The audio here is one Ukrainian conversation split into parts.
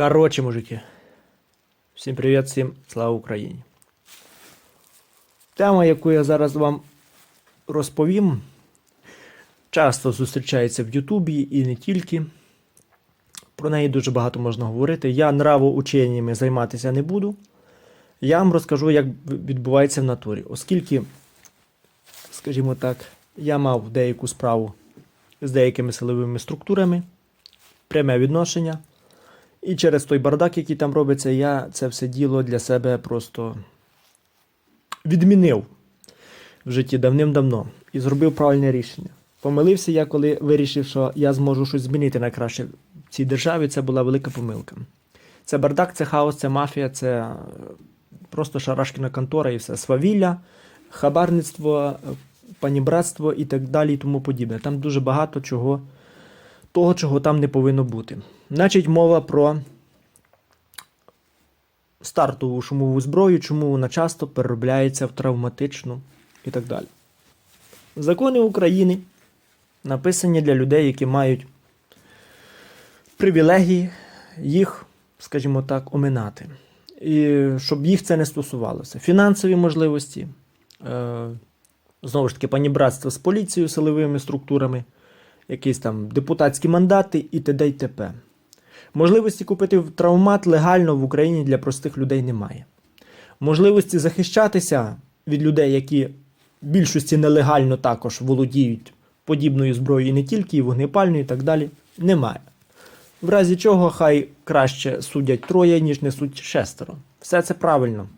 Короче, мужики. Всім привіт, всім слава Україні. Тема, яку я зараз вам розповім, часто зустрічається в Ютубі і не тільки. Про неї дуже багато можна говорити. Я нравоученнями займатися не буду. Я вам розкажу, як відбувається в натурі. Оскільки, скажімо так, я мав деяку справу з деякими силовими структурами, пряме відношення. І через той бардак, який там робиться, я це все діло для себе просто відмінив в житті давним-давно і зробив правильне рішення. Помилився я, коли вирішив, що я зможу щось змінити на краще в цій державі. Це була велика помилка. Це бардак, це хаос, це мафія, це е, просто шарашкіна контора і все. Свавілля, хабарництво, е, панібратство і так далі, і тому подібне. Там дуже багато чого, того, чого там не повинно бути. Значить, мова про стартову шумову зброю, чому вона часто переробляється в травматичну і так далі. Закони України написані для людей, які мають привілегії їх, скажімо так, оминати. І щоб їх це не стосувалося. Фінансові можливості, е, знову ж таки, панібратство з поліцією, силовими структурами, якісь там депутатські мандати і т.д. і т.п. Можливості купити травмат легально в Україні для простих людей немає. Можливості захищатися від людей, які в більшості нелегально також володіють подібною зброєю і не тільки, і вогнепальною і так далі, немає. В разі чого хай краще судять троє, ніж несуть шестеро. Все це правильно.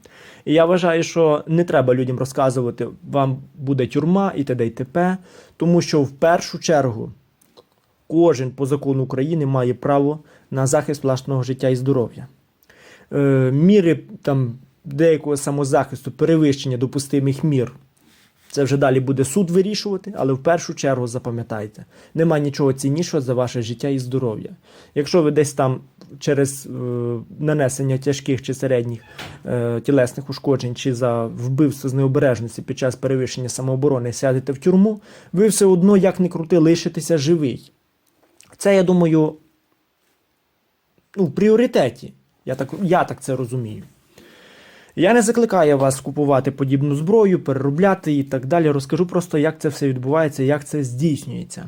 І я вважаю, що не треба людям розказувати, вам буде тюрма і т.д. і т.п., тому що в першу чергу кожен по закону України має право на захист власного життя і здоров'я. Е, міри там, деякого самозахисту, перевищення допустимих мір. Це вже далі буде суд вирішувати, але в першу чергу запам'ятайте, нема нічого ціннішого за ваше життя і здоров'я. Якщо ви десь там через е, нанесення тяжких чи середніх е, тілесних ушкоджень чи за вбивство з необережності під час перевищення самооборони сядете в тюрму, ви все одно, як не крути, лишитеся живий. Це, я думаю, ну, в пріоритеті. Я так, я так це розумію. Я не закликаю вас купувати подібну зброю, переробляти і так далі. Розкажу просто, як це все відбувається, як це здійснюється.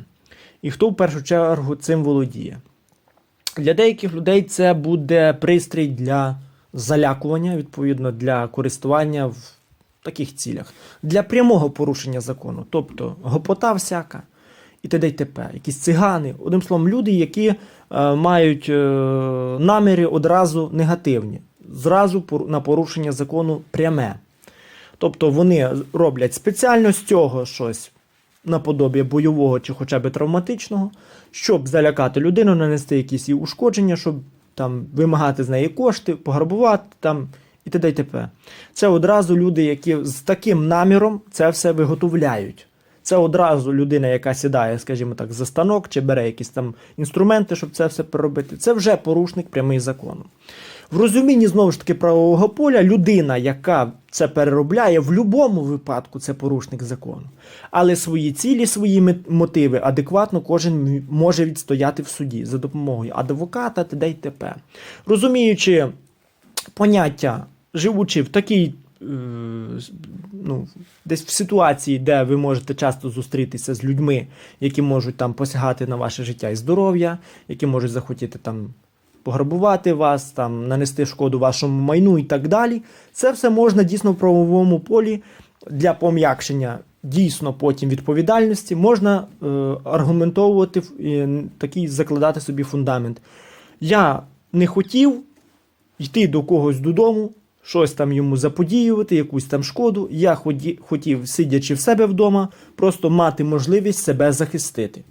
І хто в першу чергу цим володіє. Для деяких людей це буде пристрій для залякування, відповідно, для користування в таких цілях, для прямого порушення закону, тобто гопота всяка і т.д. й т.п. Якісь цигани, одним словом, люди, які е, мають е, наміри одразу негативні, зразу пор- на порушення закону пряме. Тобто вони роблять спеціально з цього щось наподобі бойового чи хоча б травматичного, щоб залякати людину, нанести якісь їй ушкодження, щоб там вимагати з неї кошти, пограбувати там і т.д. й т.п. Це одразу люди, які з таким наміром це все виготовляють. Це одразу людина, яка сідає, скажімо так, за станок чи бере якісь там інструменти, щоб це все переробити. Це вже порушник прямий закону. В розумінні знову ж таки правового поля людина, яка це переробляє, в будь-якому випадку це порушник закону. Але свої цілі, свої мотиви адекватно кожен може відстояти в суді за допомогою адвоката т.д. й т.п. Розуміючи поняття, живучи в такій. Ну, десь в ситуації, де ви можете часто зустрітися з людьми, які можуть там посягати на ваше життя і здоров'я, які можуть захотіти там пограбувати вас, там нанести шкоду вашому майну і так далі. Це все можна дійсно в правовому полі для пом'якшення дійсно потім відповідальності можна е, аргументовувати е, такий закладати собі фундамент. Я не хотів йти до когось додому, щось там йому заподіювати, якусь там шкоду. Я ході, хотів, сидячи в себе вдома, просто мати можливість себе захистити.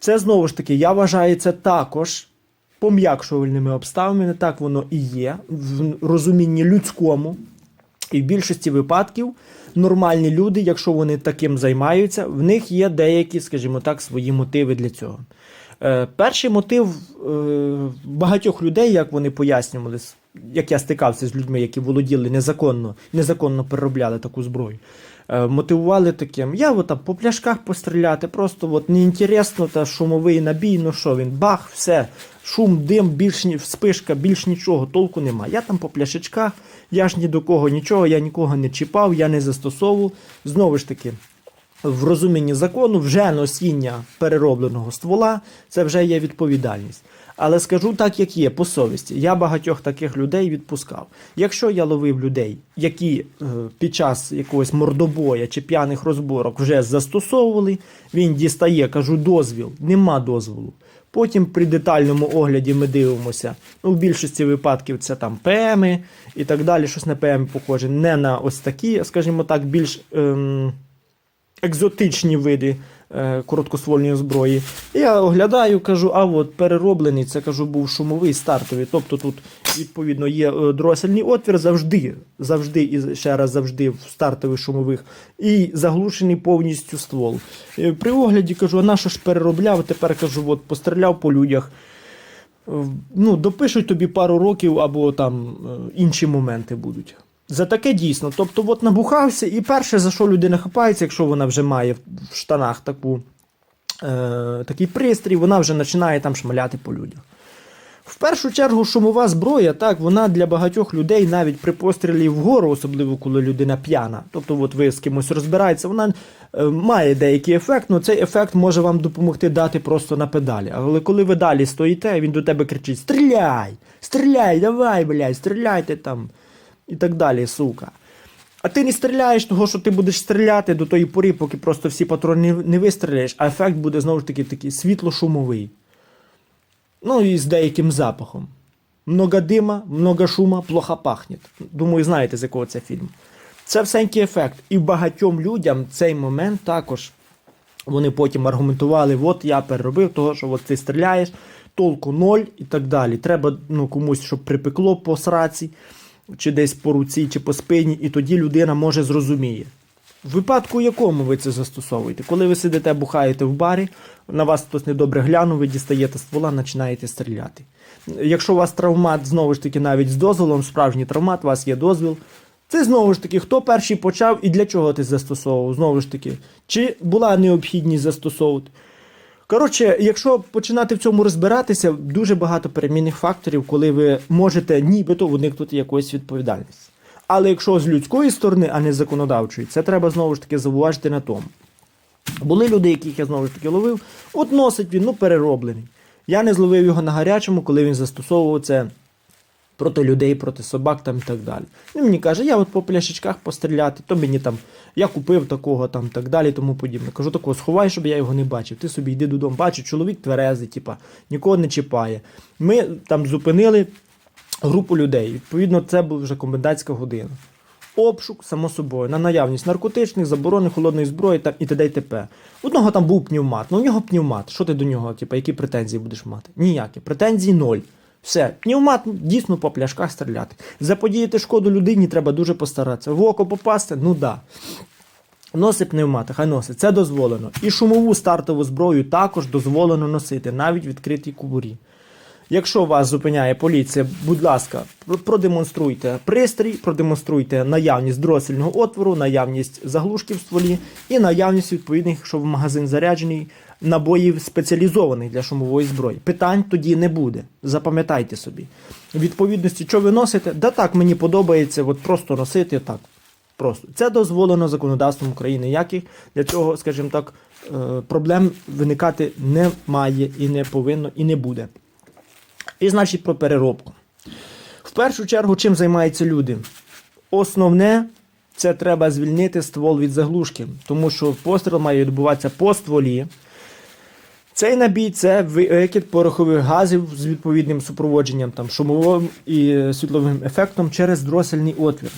Це знову ж таки, я вважаю це також пом'якшувальними обставинами, так воно і є, в розумінні людському. І в більшості випадків нормальні люди, якщо вони таким займаються, в них є деякі, скажімо так, свої мотиви для цього. Е, перший мотив е, багатьох людей, як вони пояснювали, як я стикався з людьми, які володіли незаконно, незаконно переробляли таку зброю, е, мотивували таким: я от там по пляшках постріляти, просто от неінтересно, та шумовий набій, ну що він, бах, все, шум, дим, більш ні, вспишка, більш нічого, толку нема. Я там по пляшечках, я ж ні до кого нічого, я нікого не чіпав, я не застосовував. Знову ж таки, в розумінні закону вже носіння переробленого ствола це вже є відповідальність. Але скажу так, як є, по совісті. Я багатьох таких людей відпускав. Якщо я ловив людей, які е, під час якогось мордобоя чи п'яних розборок вже застосовували, він дістає, кажу, дозвіл, нема дозволу. Потім при детальному огляді ми дивимося. Ну, в більшості випадків це там ПМи і так далі, щось на ПМ похоже. Не на ось такі, скажімо так, більш. Ем, екзотичні види е, короткоствольної зброї. Я оглядаю, кажу, а от перероблений, це кажу, був шумовий стартовий. Тобто тут, відповідно, є е, дросельний отвір завжди, завжди і ще раз завжди в стартових шумових, і заглушений повністю ствол. Е, При огляді кажу, а на ж переробляв? Тепер кажу, от постріляв по людях. Е, Ну, допишуть тобі пару років або там інші моменти будуть. За таке дійсно. Тобто, от набухався, і перше, за що людина хапається, якщо вона вже має в штанах таку, е, такий пристрій, вона вже починає там шмаляти по людях. В першу чергу, шумова зброя, так, вона для багатьох людей навіть при пострілі вгору, особливо коли людина п'яна, тобто от ви з кимось розбираєтеся, вона е, має деякий ефект, але цей ефект може вам допомогти дати просто на педалі. Але коли ви далі стоїте, він до тебе кричить: Стріляй! Стріляй, давай, блядь, стріляйте там і так далі, сука. А ти не стріляєш, того, що ти будеш стріляти до тої пори, поки просто всі патрони не, вистріляєш, а ефект буде знову ж таки такий світло-шумовий. Ну і з деяким запахом. Много дима, много шума, плохо пахне. Думаю, знаєте, з якого це фільм. Це всенький ефект. І багатьом людям цей момент також вони потім аргументували: от я переробив, того, що от ти стріляєш, толку ноль і так далі. Треба ну, комусь, щоб припекло по сраці, чи десь по руці, чи по спині, і тоді людина може зрозуміє. В випадку якому ви це застосовуєте? Коли ви сидите, бухаєте в барі, на вас хтось недобре глянув, ви дістаєте ствола, починаєте стріляти. Якщо у вас травмат, знову ж таки, навіть з дозволом, справжній травмат, у вас є дозвіл. Це знову ж таки, хто перший почав і для чого ти застосовував? Знову ж таки, чи була необхідність застосовувати? Коротше, якщо починати в цьому розбиратися, дуже багато перемінних факторів, коли ви можете нібито уникнути якоїсь відповідальності. Але якщо з людської сторони, а не з законодавчої, це треба знову ж таки зауважити на тому. Були люди, яких я знову ж таки ловив, от носить він, ну перероблений. Я не зловив його на гарячому, коли він застосовував це проти людей, проти собак там і так далі. Він мені каже, я от по пляшечках постріляти, то мені там, я купив такого там так далі, тому подібне. Кажу, такого сховай, щоб я його не бачив. Ти собі йди додому, бачу, чоловік тверезий, типа, нікого не чіпає. Ми там зупинили групу людей. Відповідно, це була вже комендантська година. Обшук, само собою, на наявність наркотичних, заборони холодної зброї та і т.д. і т.п. Одного там був пневмат. Ну у нього пневмат. Що ти до нього, типу, які претензії будеш мати? Ніякі. Претензій ноль. Все, пневмат дійсно по пляшках стріляти. Заподіяти шкоду людині треба дуже постаратися. В око попасти, ну да. Носить пневмати, хай носить. Це дозволено. І шумову стартову зброю також дозволено носити, навіть відкритій кубурі. Якщо вас зупиняє поліція, будь ласка, продемонструйте пристрій, продемонструйте наявність дросельного отвору, наявність заглушки в стволі і наявність відповідних, якщо в магазин заряджений, набоїв спеціалізованих для шумової зброї. Питань тоді не буде. Запам'ятайте собі. Відповідності, що ви носите, да так мені подобається, от просто носити так. Просто це дозволено законодавством України. Ніяких для цього, скажімо так, е, проблем виникати не має і не повинно, і не буде. І значить про переробку. В першу чергу, чим займаються люди? Основне це треба звільнити ствол від заглушки, тому що постріл має відбуватися по стволі. Цей набій це викид порохових газів з відповідним супроводженням там, шумовим і світловим ефектом через дросельний отвір.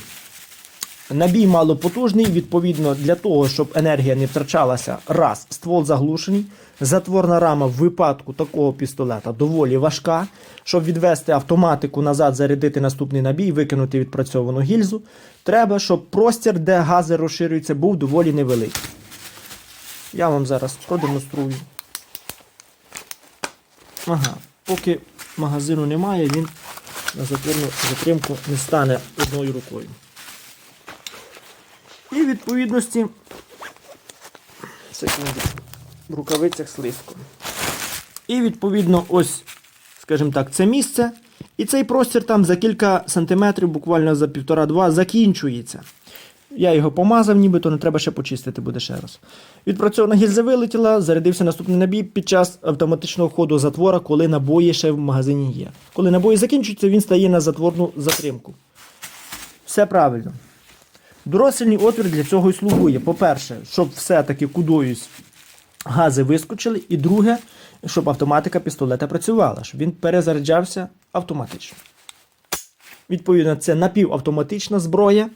Набій малопотужний, відповідно, для того, щоб енергія не втрачалася, раз, ствол заглушений. Затворна рама в випадку такого пістолета доволі важка. Щоб відвести автоматику назад, зарядити наступний набій, викинути відпрацьовану гільзу. Треба, щоб простір, де гази розширюються, був доволі невеликий. Я вам зараз продемонструю. Ага, поки магазину немає, він на затворну затримку не стане одною рукою. І в відповідності секунду, в рукавицях слизько. І відповідно ось скажімо так, це місце, і цей простір там за кілька сантиметрів, буквально за півтора-два, закінчується. Я його помазав, нібито не треба ще почистити буде ще раз. Відпрацьована гільза вилетіла, зарядився наступний набій під час автоматичного ходу затвора, коли набої ще в магазині є. Коли набої закінчуються, він стає на затворну затримку. Все правильно. Дорослий отвір для цього і слугує. По-перше, щоб все-таки кудоюсь гази вискочили, і друге, щоб автоматика пістолета працювала, щоб він перезаряджався автоматично. Відповідно, це напівавтоматична зброя,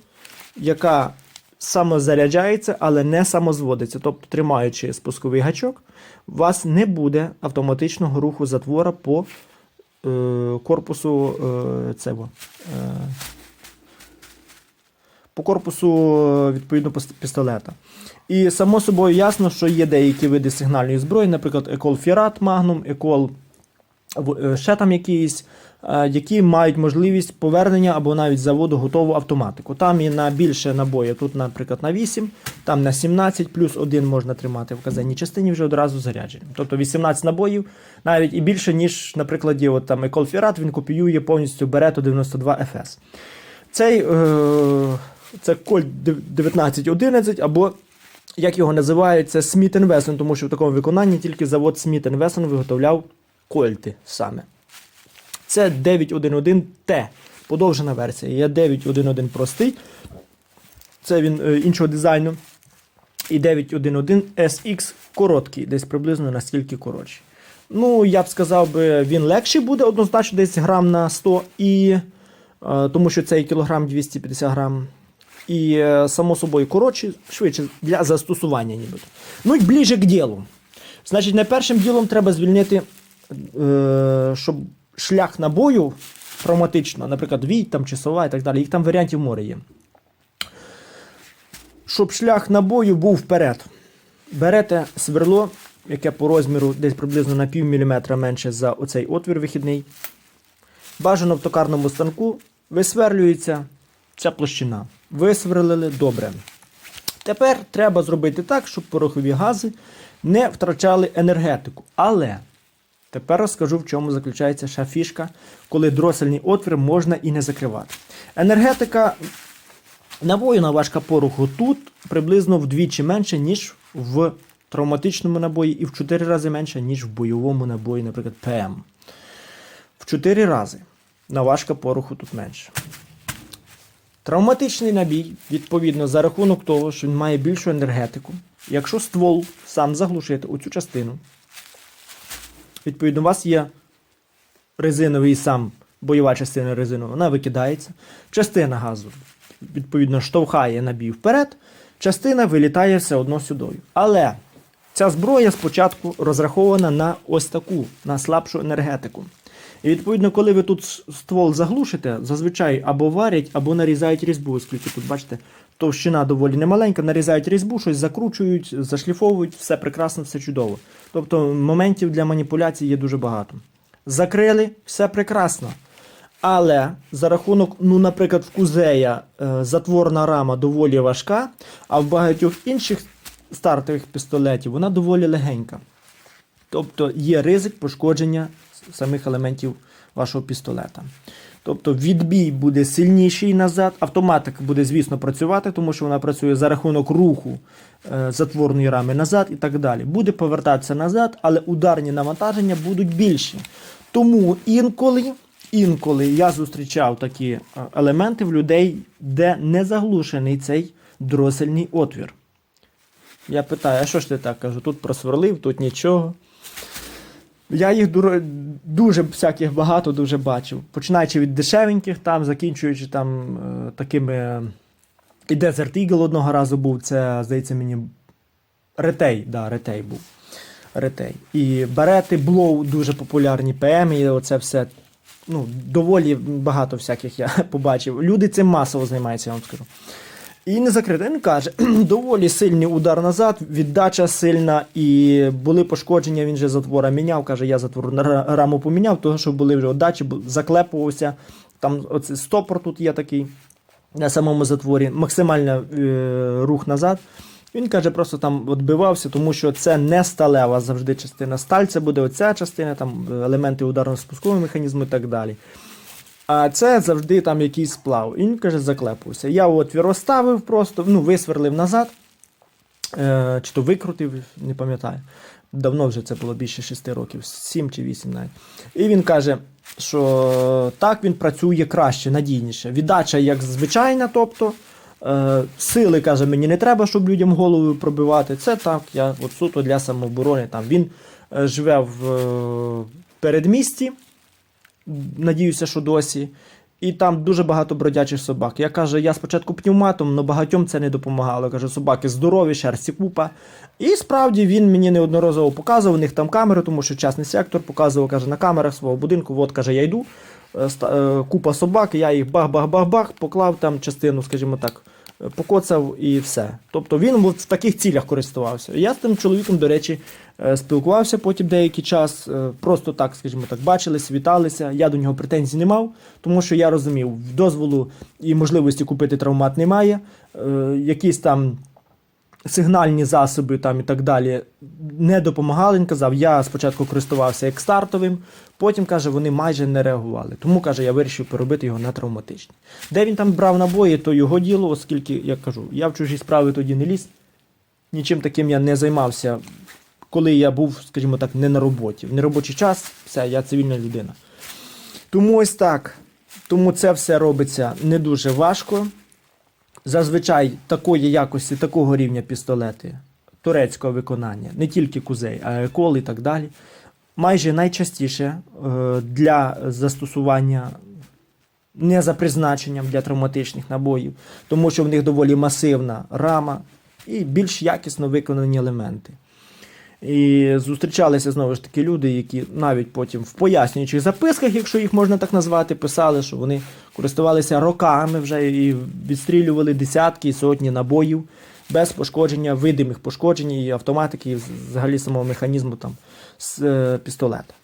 яка самозаряджається, але не самозводиться. Тобто, тримаючи спусковий гачок, у вас не буде автоматичного руху затвора по е, корпусу е, цього, е, по корпусу е, відповідно пістолета. І само собою ясно, що є деякі види сигнальної зброї, наприклад, Екол Фірат Магнум, Екол ще там якісь, е, які мають можливість повернення або навіть заводу готову автоматику. Там і на більше набоїв, тут, наприклад, на 8, там на 17, плюс 1 можна тримати в казанній частині вже одразу зарядженим. Тобто 18 набоїв, навіть і більше, ніж, наприклад, є от там Екол Фірат, він копіює повністю Берету 92 FS. Цей е, це Colt 1911 або як його називають, це Smith Wesson, тому що в такому виконанні тільки завод Smith Wesson виготовляв кольти саме. Це 911T, подовжена версія. Є 911 простий, це він е, іншого дизайну. І 911 SX короткий, десь приблизно настільки коротший. Ну, я б сказав, би, він легший буде, однозначно, десь грам на 100, і, е, тому що цей кілограм 250 грам. І, е, само собою, коротший, швидше для застосування нібито. Ну і ближче к ділу. Значить, найпершим ділом треба звільнити, е, щоб шлях набою травматично, наприклад, вій, там, чи сова і так далі, їх там варіантів море є. Щоб шлях набою був вперед. Берете сверло, яке по розміру десь приблизно на пів міліметра менше за оцей отвір вихідний. Бажано в токарному станку висверлюється ця площина. Висверлили добре. Тепер треба зробити так, щоб порохові гази не втрачали енергетику. Але тепер розкажу, в чому заключається ще фішка, коли дросельний отвір можна і не закривати. Енергетика набою на важка пороху тут приблизно вдвічі менше, ніж в травматичному набої, і в 4 рази менше, ніж в бойовому набої, наприклад, ПМ. В 4 рази наважка пороху тут менше. Травматичний набій, відповідно, за рахунок того, що він має більшу енергетику. Якщо ствол сам заглушити оцю частину, відповідно, у вас є резиновий сам бойова частина резинова, вона викидається. Частина газу, відповідно, штовхає набій вперед, частина вилітає все одно сюдою. Але ця зброя спочатку розрахована на ось таку, на слабшу енергетику. І відповідно, коли ви тут ствол заглушите, зазвичай або варять, або нарізають різьбу, оскільки тут, бачите, товщина доволі немаленька, нарізають різьбу, щось закручують, зашліфовують, все прекрасно, все чудово. Тобто моментів для маніпуляцій є дуже багато. Закрили, все прекрасно. Але за рахунок, ну, наприклад, в кузея е, затворна рама доволі важка, а в багатьох інших стартових пістолетів вона доволі легенька. Тобто є ризик пошкодження самих елементів вашого пістолета. Тобто відбій буде сильніший назад, автоматика буде, звісно, працювати, тому що вона працює за рахунок руху е, затворної рами назад і так далі. Буде повертатися назад, але ударні навантаження будуть більші. Тому інколи, інколи я зустрічав такі е, елементи в людей, де не заглушений цей дросельний отвір. Я питаю, а що ж ти так кажу? Тут просверлив, тут нічого. Я їх дуже всяких багато дуже бачив. Починаючи від дешевеньких, там, закінчуючи там е, такими. І Desert Eagle одного разу був, це, здається, мені. Ретей, да, ретей був. Ретей. І берети, Blow дуже популярні, ПМ, і оце все. Ну, доволі багато всяких я побачив. Люди цим масово займаються, я вам скажу. І не закрито. Він каже, доволі сильний удар назад, віддача сильна, і були пошкодження, він же затвора міняв. Каже, я затвор раму поміняв, тому що були вже отдачі, заклепувався. Там оце стопор тут є такий на самому затворі, максимальний е, рух назад. Він каже, просто там відбивався, тому що це не сталева завжди частина. Сталь це буде оця частина, там елементи ударно-спускового механізму і так далі. А це завжди там якийсь сплав. І він каже, заклепався. Я отвір розставив просто, ну, висверлив назад, е, чи то викрутив, не пам'ятаю. Давно вже це було більше 6 років, 7 чи 8 навіть. І він каже, що так він працює краще, надійніше. Віддача як звичайна, тобто. Е, сили, каже, мені не треба, щоб людям голову пробивати. Це так, я от суто для самооборони. Там. Він е, живе в е, передмісті, надіюся, що досі. І там дуже багато бродячих собак. Я каже, я спочатку пневматом, але багатьом це не допомагало. Каже, собаки здорові, шерсті купа. І справді він мені неодноразово показував, у них там камери, тому що частний сектор показував, каже, на камерах свого будинку, от каже, я йду. е, е, Купа собак, я їх бах-бах-бах-бах, поклав там частину, скажімо так, покоцав і все. Тобто він в таких цілях користувався. Я з тим чоловіком, до речі, е, спілкувався потім деякий час, е, просто так, скажімо так, бачились, віталися. Я до нього претензій не мав, тому що я розумів, дозволу і можливості купити травмат немає. Е, Якісь там сигнальні засоби там і так далі не допомагали. Він казав, я спочатку користувався як стартовим, потім каже, вони майже не реагували. Тому каже, я вирішив переробити його на травматичні. Де він там брав набої, то його діло, оскільки я кажу, я в чужі справи тоді не ліз. Нічим таким я не займався, коли я був, скажімо так, не на роботі. В неробочий час, все, я цивільна людина. Тому ось так. Тому це все робиться не дуже важко. Зазвичай такої якості, такого рівня пістолети турецького виконання, не тільки кузей, а екол і так далі. Майже найчастіше е, для застосування не за призначенням для травматичних набоїв, тому що в них доволі масивна рама і більш якісно виконані елементи. І зустрічалися знову ж таки люди, які навіть потім в пояснюючих записках, якщо їх можна так назвати, писали, що вони користувалися роками вже і відстрілювали десятки і сотні набоїв без пошкодження, видимих пошкоджень і автоматики, і взагалі самого механізму там з е, пістолета.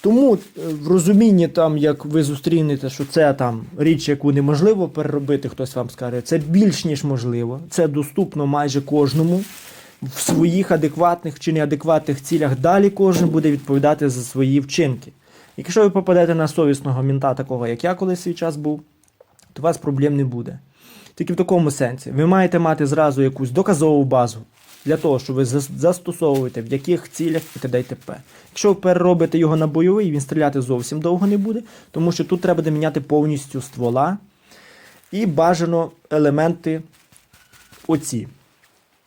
Тому е, в розумінні, там, як ви зустрінете, що це там річ, яку неможливо переробити, хтось вам скаже, це більш ніж можливо. Це доступно майже кожному в своїх адекватних чи неадекватних цілях. Далі кожен буде відповідати за свої вчинки. Якщо ви попадете на совісного мінта, такого як я колись свій час був, то у вас проблем не буде. Тільки в такому сенсі. Ви маєте мати зразу якусь доказову базу для того, що ви зас- застосовуєте, в яких цілях і т.д. і т.п. Якщо ви переробите його на бойовий, він стріляти зовсім довго не буде, тому що тут треба буде міняти повністю ствола і бажано елементи оці.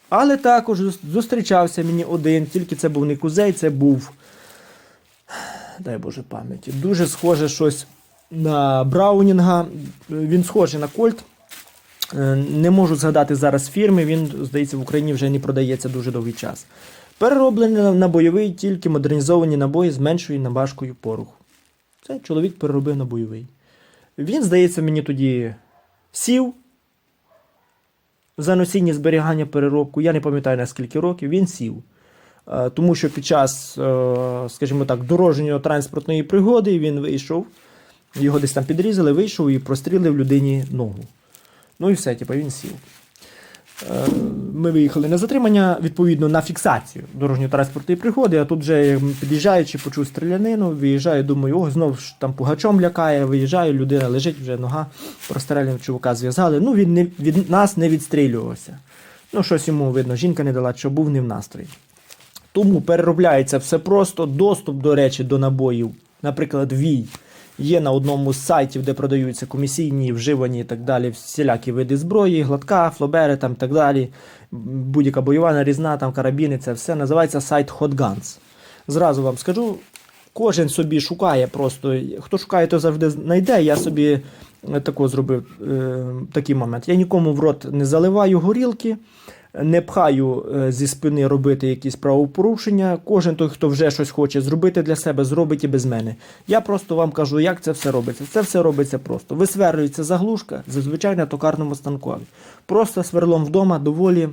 Але також зустрічався мені один, тільки це був не кузей, це був, дай Боже пам'яті, дуже схоже щось на Браунінга. Він схожий на Кольт. Е, Не можу згадати зараз фірми, він, здається, в Україні вже не продається дуже довгий час. Перероблений на- на бойовий тільки модернізовані набої з меншою набашкою пороху. Це чоловік переробив на бойовий. Він, здається, мені тоді сів за носіння зберігання переробку. Я не пам'ятаю на скільки років, він сів. Е, Тому що під час, е, скажімо так, дорожньої транспортної пригоди він вийшов, його десь там підрізали, вийшов і прострілив людині ногу. Ну і все, типу, він сів. Е, Ми виїхали на затримання, відповідно, на фіксацію дорожньо-транспортної пригоди, а тут вже під'їжджаючи, почув стрілянину, виїжджаю, думаю, о, знову ж там пугачом лякає, виїжджаю, людина лежить, вже нога простреляна, чувака зв'язали. Ну, він не, від нас не відстрілювався. Ну, щось йому видно, жінка не дала, що був не в настрої. Тому переробляється все просто. Доступ, до речі, до набоїв, наприклад, вій. Є на одному з сайтів, де продаються комісійні, вживані і так далі, всілякі види зброї, гладка, флобери там і так далі. Будь-яка бойова нарізна, там карабіни, це все називається сайт Hot Guns. Зразу вам скажу, кожен собі шукає просто. Хто шукає, то завжди знайде. Я собі е, тако зробив е, такий момент. Я нікому в рот не заливаю горілки, не пхаю е, зі спини робити якісь правопорушення. Кожен той, хто вже щось хоче зробити для себе, зробить і без мене. Я просто вам кажу, як це все робиться. Це все робиться просто. Висверлюється заглушка, зазвичай на токарному станкові. Просто сверлом вдома доволі.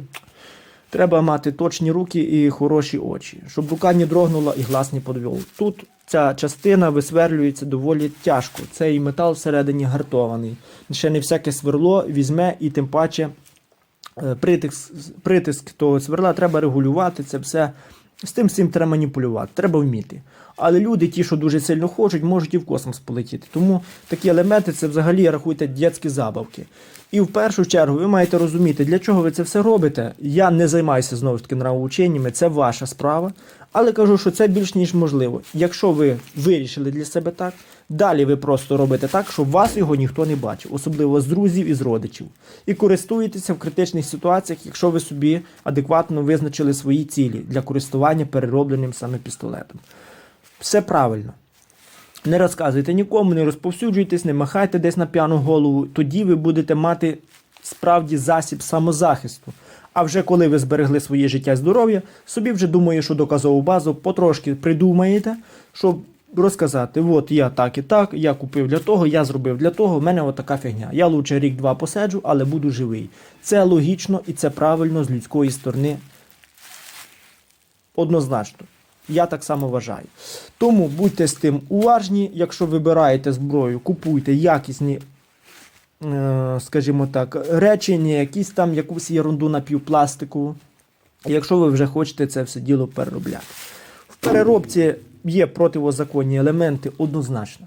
Треба мати точні руки і хороші очі, щоб рука не дрогнула і глаз не подвів. Тут ця частина висверлюється доволі тяжко. Цей метал всередині гартований. Ще не всяке сверло візьме і тим паче притиск, притиск того сверла треба регулювати, це все. З тим всім треба маніпулювати, треба вміти. Але люди, ті, що дуже сильно хочуть, можуть і в космос полетіти. Тому такі елементи це взагалі рахуйте дітські забавки. І в першу чергу ви маєте розуміти, для чого ви це все робите. Я не займаюся знову ж таки нравоученнями, це ваша справа. Але кажу, що це більш ніж можливо. Якщо ви вирішили для себе так, далі ви просто робите так, щоб вас його ніхто не бачив, особливо з друзів і з родичів. І користуєтеся в критичних ситуаціях, якщо ви собі адекватно визначили свої цілі для користування переробленим саме пістолетом. Все правильно. Не розказуйте нікому, не розповсюджуйтесь, не махайте десь на п'яну голову. Тоді ви будете мати справді засіб самозахисту. А вже коли ви зберегли своє життя і здоров'я, собі вже думаю, що доказову базу потрошки придумаєте, щоб розказати: от я так і так, я купив для того, я зробив для того, в мене отака фігня. Я лучше рік-два посиджу, але буду живий. Це логічно і це правильно з людської сторони однозначно. Я так само вважаю. Тому будьте з тим уважні, якщо вибираєте зброю, купуйте якісні, скажімо так, речі, не якісь там якусь ерунду напівпластикову. Якщо ви вже хочете це все діло переробляти. В переробці є противозаконні елементи однозначно.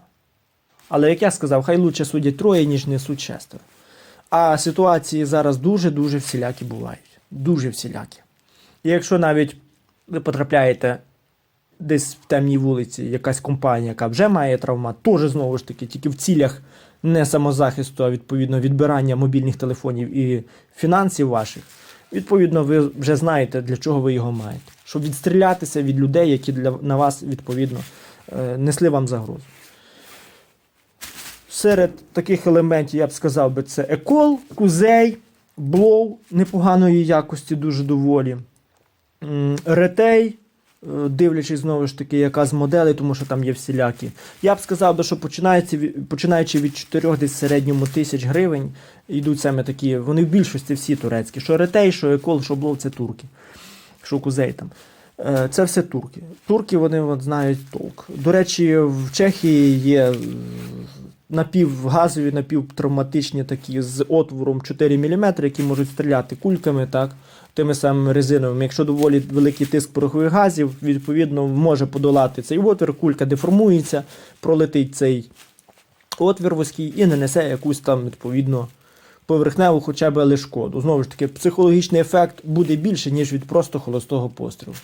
Але як я сказав, хай лучше судять троє, ніж не суд шестеро. А ситуації зараз дуже-дуже всілякі бувають. Дуже всілякі. І якщо навіть ви потрапляєте десь в темній вулиці, якась компанія, яка вже має травмат, теж знову ж таки, тільки в цілях не самозахисту, а відповідно відбирання мобільних телефонів і фінансів ваших, відповідно, ви вже знаєте, для чого ви його маєте. Щоб відстрілятися від людей, які для, на вас, відповідно, е, несли вам загрозу. Серед таких елементів я б сказав би, це екол, кузей, блоу непоганої якості, дуже доволі. Ретей, дивлячись знову ж таки, яка з моделей, тому що там є всілякі. Я б сказав, що починається, починаючи від 4 десь середньому тисяч гривень, йдуть саме такі, вони в більшості всі турецькі. Що ретей, що екол, що блоу, це турки. Що кузей там. Е, Це все турки. Турки вони от, знають толк. До речі, в Чехії є е, напівгазові, напівтравматичні такі з отвором 4 мм, які можуть стріляти кульками, так, тими самими резиновими. Якщо доволі великий тиск порохових газів, відповідно може подолати цей отвір, кулька деформується, пролетить цей отвір вузький і не несе якусь там відповідно поверхневу хоча б але шкоду. Знову ж таки, психологічний ефект буде більше, ніж від просто холостого пострілу.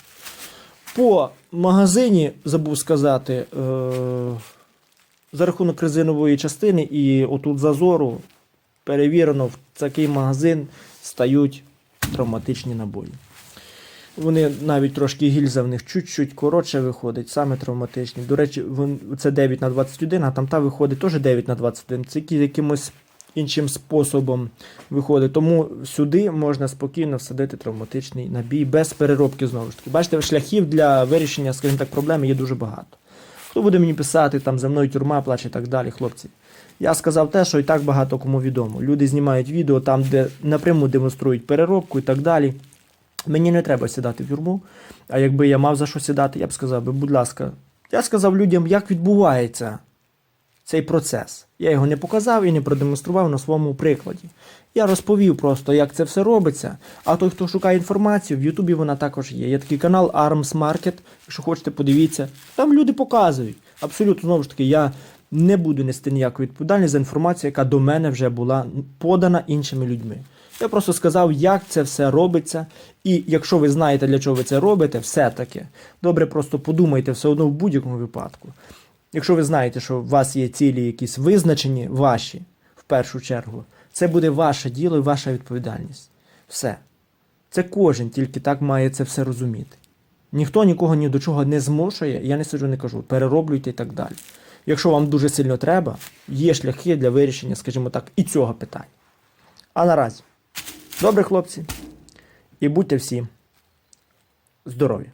По магазині забув сказати, е- за рахунок резинової частини і отут зазору перевірено, в такий магазин стають травматичні набої. Вони навіть трошки гільза в них чуть-чуть коротше виходить, саме травматичні. До речі, це 9 на 21, а там та виходить теж 9 на 21. Це якимось іншим способом виходить. Тому сюди можна спокійно всадити травматичний набій без переробки знову ж таки. Бачите, шляхів для вирішення, скажімо так, проблеми є дуже багато. Хто буде мені писати, там за мною тюрма плаче і так далі, хлопці. Я сказав те, що і так багато кому відомо. Люди знімають відео там, де напряму демонструють переробку і так далі. Мені не треба сідати в тюрму, а якби я мав за що сідати, я б сказав будь ласка, я сказав людям, як відбувається цей процес. Я його не показав і не продемонстрував на своєму прикладі. Я розповів просто, як це все робиться. А той, хто шукає інформацію, в Ютубі вона також є. Є такий канал Arms Market, якщо хочете, подивіться. Там люди показують. Абсолютно, знову ж таки, я не буду нести ніяку відповідальність за інформацію, яка до мене вже була подана іншими людьми. Я просто сказав, як це все робиться. І якщо ви знаєте, для чого ви це робите, все-таки добре, просто подумайте все одно в будь-якому випадку. Якщо ви знаєте, що у вас є цілі якісь визначені, ваші, в першу чергу, це буде ваше діло і ваша відповідальність. Все. Це кожен тільки так має це все розуміти. Ніхто нікого ні до чого не змушує, я не сиджу, не кажу, перероблюйте і так далі. Якщо вам дуже сильно треба, є шляхи для вирішення, скажімо так, і цього питання. А наразі, добре, хлопці, і будьте всі здорові!